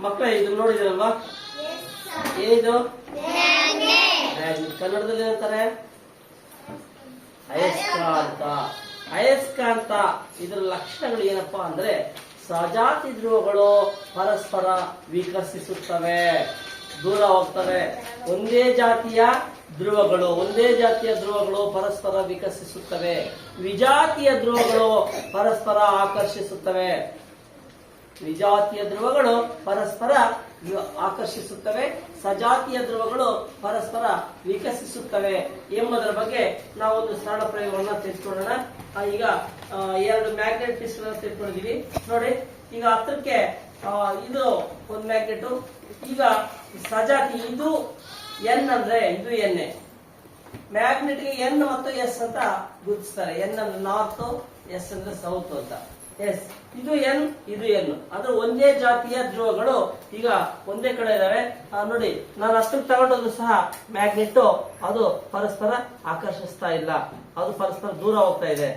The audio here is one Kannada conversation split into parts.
ಮಕ್ಕಳೇ ಇದು ನೋಡಿದಿರಲ್ವಾ? ಏನಿದು. ಕನ್ನಡದಲ್ಲಿ ಹೇಳ್ತಾರೆ? ಅಯಸ್ಕಾಂತ. ಅಯಸ್ಕಾಂತ. ಇದರ ಲಕ್ಷಣಗಳು ಏನಪ್ಪಾ ಅಂದ್ರೆ, ಸಜಾತಿ ಧ್ರುವಗಳು ಪರಸ್ಪರ ವಿಕಸಿಸುತ್ತವೆ ದೂರ ಹೋಗ್ತವೆ. ಒಂದೇ ಜಾತಿಯ ಧ್ರುವಗಳು ಒಂದೇ ಜಾತಿಯ ಧ್ರುವಗಳು ಪರಸ್ಪರ ವಿಕಸಿಸುತ್ತವೆ ವಿಜಾತಿಯ ಧ್ರುವಗಳು ಪರಸ್ಪರ ಆಕರ್ಷಿಸುತ್ತವೆ. ವಿಜಾತಿಯ ಧ್ರುವಗಳು ಪರಸ್ಪರ ಆಕರ್ಷಿಸುತ್ತವೆ, ಸಜಾತಿಯ ಧ್ರುವಗಳು ಪರಸ್ಪರ ವಿಕಸಿಸುತ್ತವೆ ಎಂಬುದರ ಬಗ್ಗೆ ನಾವು ಒಂದು ಸರಳ ಪ್ರಯೋಗವನ್ನು ತೆಗೆದುಕೊಳ್ಳೋಣ. ಈಗ ಎರಡು ಮ್ಯಾಗ್ನೆಟ್ ಪೀಸ್ ತೆಗೆದುಕೊಂಡಿದೀವಿ ನೋಡಿ, ಈಗ ಹತ್ತಕ್ಕೆ ಇದು ಒಂದು ಮ್ಯಾಗ್ನೆಟ್. ಈಗ ಸಜಾತಿ, ಇದು ಎನ್ ಅಂದ್ರೆ ಇದು ಎನ್ ಮ್ಯಾಗ್ನೆಟ್ಗೆ ಎನ್ ಮತ್ತು ಎಸ್ ಅಂತ ಗುರುತಿಸ್ತಾರೆ. ಎನ್ ಅಂದ್ರೆ ನಾರ್ತ್, ಎಸ್ ಅಂದ್ರೆ ಸೌತ್ ಅಂತ. ಎಸ್. ಇದು ಎನ್ ಇದು ಎನ್. ಅದು ಒಂದೇ ಜಾತಿಯ ಧ್ರುವಗಳು ಈಗ ಒಂದೇ ಕಡೆ ಇದಾವೆ. ನೋಡಿ ನಾನು ಅಷ್ಟಕ್ಕೆ ತಗೊಂಡು ಸಹ ಮ್ಯಾಗ್ನೆಟ್ ಅದು ಪರಸ್ಪರ ಆಕರ್ಷಿಸ್ತಾ ಇಲ್ಲ. ಅದು ಪರಸ್ಪರ ದೂರ ಹೋಗ್ತಾ ಇದೆ.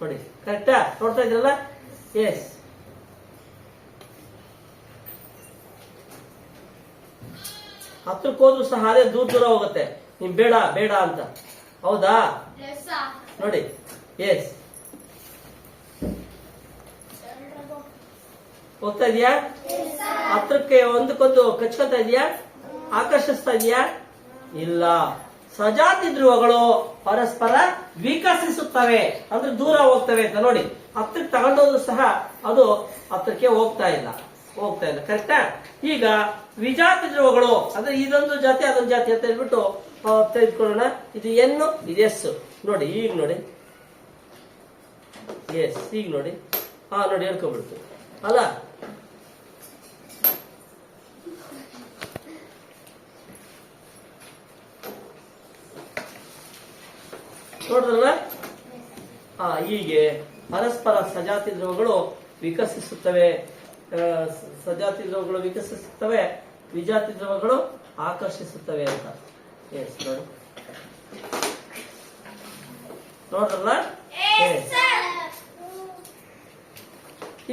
ನೋಡಿ ಕರೆಕ್ಟಾ ನೋಡ್ತಾ ಇದ್ರಲ್ಲ ಎಸ್. ಹತ್ರಕ್ಕೆ ಹೋದ್ರು ಸಹ ಅದೇ ದೂರ ದೂರ ಹೋಗುತ್ತೆ. ನಿಮ್ ಬೇಡ ಬೇಡ ಅಂತ. ಹೌದಾ? ನೋಡಿ ಎಸ್. ಹೋಗ್ತಾ ಇದೆಯಾ? ಹತ್ರಕ್ಕೆ ಒಂದಕ್ಕೊಂದು ಕಚ್ಕೊತಾ ಇದೆಯಾ? ಆಕರ್ಷಿಸ್ತಾ ಇದೆಯಾ? ಇಲ್ಲ. ಸಜಾತಿ ಧ್ರುವಗಳು ಪರಸ್ಪರ ವಿಕಸಿಸುತ್ತವೆ. ಅಂದ್ರೆ ದೂರ ಹೋಗ್ತವೆ ಅಂತ ನೋಡಿ. ಹತ್ರಕ್ಕೆ ತಗೊಂಡೋದ್ರು ಸಹ ಅದು ಹತ್ರಕ್ಕೆ ಹೋಗ್ತಾ ಇಲ್ಲ. ಹೋಗ್ತಾ ಇಲ್ಲ. ಕರೆಕ್ಟಾ ಈಗ ವಿಜಾತಿ ಧ್ರುವಗಳು ಅಂದ್ರೆ ಇದೊಂದು ಜಾತಿ, ಅದೊಂದು ಜಾತಿ ಅಂತ ಹೇಳ್ಬಿಟ್ಟು ತೆಗೆದುಕೊಳ್ಳೋಣ. ಇದು ಎನ್ನು ಇದು ಎಸ್ ನೋಡಿ, ಈಗ ನೋಡಿ. ಎಸ್ ಈಗ ನೋಡಿ. ಹಾ ನೋಡಿ ಹೇಳ್ಕೊಬಿಡ್ತೀವಿ ಅಲ್ಲ? ನೋಡಿದ್ರಲ್ಲ ಆ ಹೀಗೆ ಪರಸ್ಪರ ಸಜಾತಿ ದ್ರವಗಳು ವಿಕಸಿಸುತ್ತವೆ. ಸಜಾತಿ ದ್ರವಗಳು ವಿಕಸಿಸುತ್ತವೆ ವಿಜಾತಿ ದ್ರವಗಳು ಆಕರ್ಷಿಸುತ್ತವೆ ಅಂತ. ಎಸ್ ನೋಡಿ. ನೋಡ್ರಲ್ಲ.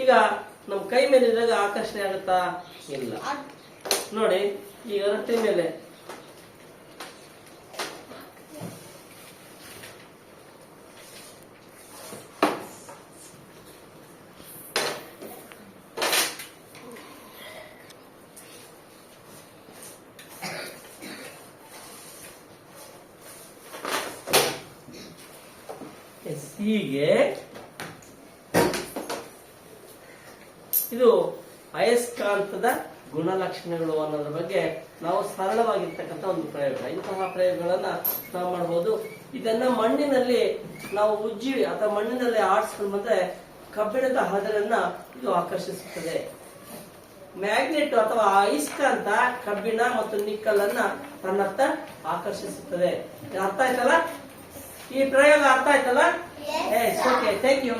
ಈಗ ನಮ್ ಕೈ ಮೇಲೆ ಇದ್ದಾಗ ಆಕರ್ಷಣೆ ಆಗುತ್ತಾ? ಇಲ್ಲ. ನೋಡಿ ಈಗ ರಟ್ಟೆ ಮೇಲೆ ಹೀಗೆ. ಇದು ಅಯಸ್ಕಾಂತದ ಗುಣಲಕ್ಷಣಗಳು ಅನ್ನೋದ್ರ ಬಗ್ಗೆ ನಾವು ಸರಳವಾಗಿರ್ತಕ್ಕಂಥ ಒಂದು ಪ್ರಯೋಗ. ಇಂತಹ ಪ್ರಯೋಗಗಳನ್ನ ನಾವು ಮಾಡಬಹುದು ಇದನ್ನ ಮಣ್ಣಿನಲ್ಲಿ ನಾವು ಉಜ್ಜಿ ಅಥವಾ ಮಣ್ಣಿನಲ್ಲಿ ಆಡಿಸ್ಕೊಂಡು ಬಂದ್ರೆ ಕಬ್ಬಿಣದ ಹದರನ್ನ ಇದು ಆಕರ್ಷಿಸುತ್ತದೆ. ಮ್ಯಾಗ್ನೆಟ್ ಅಥವಾ ಅಯಸ್ಕಾಂತ ಕಬ್ಬಿಣ ಮತ್ತು ನಿಕ್ಕಲ್ ಅನ್ನ ತನ್ನತ್ತ ಆಕರ್ಷಿಸುತ್ತದೆ. ಅರ್ಥ ಆಯ್ತಲ್ಲ? ಈ ಪ್ರಯೋಗ ಅರ್ಥ ಆಯ್ತಲ್ಲ? Okay thank you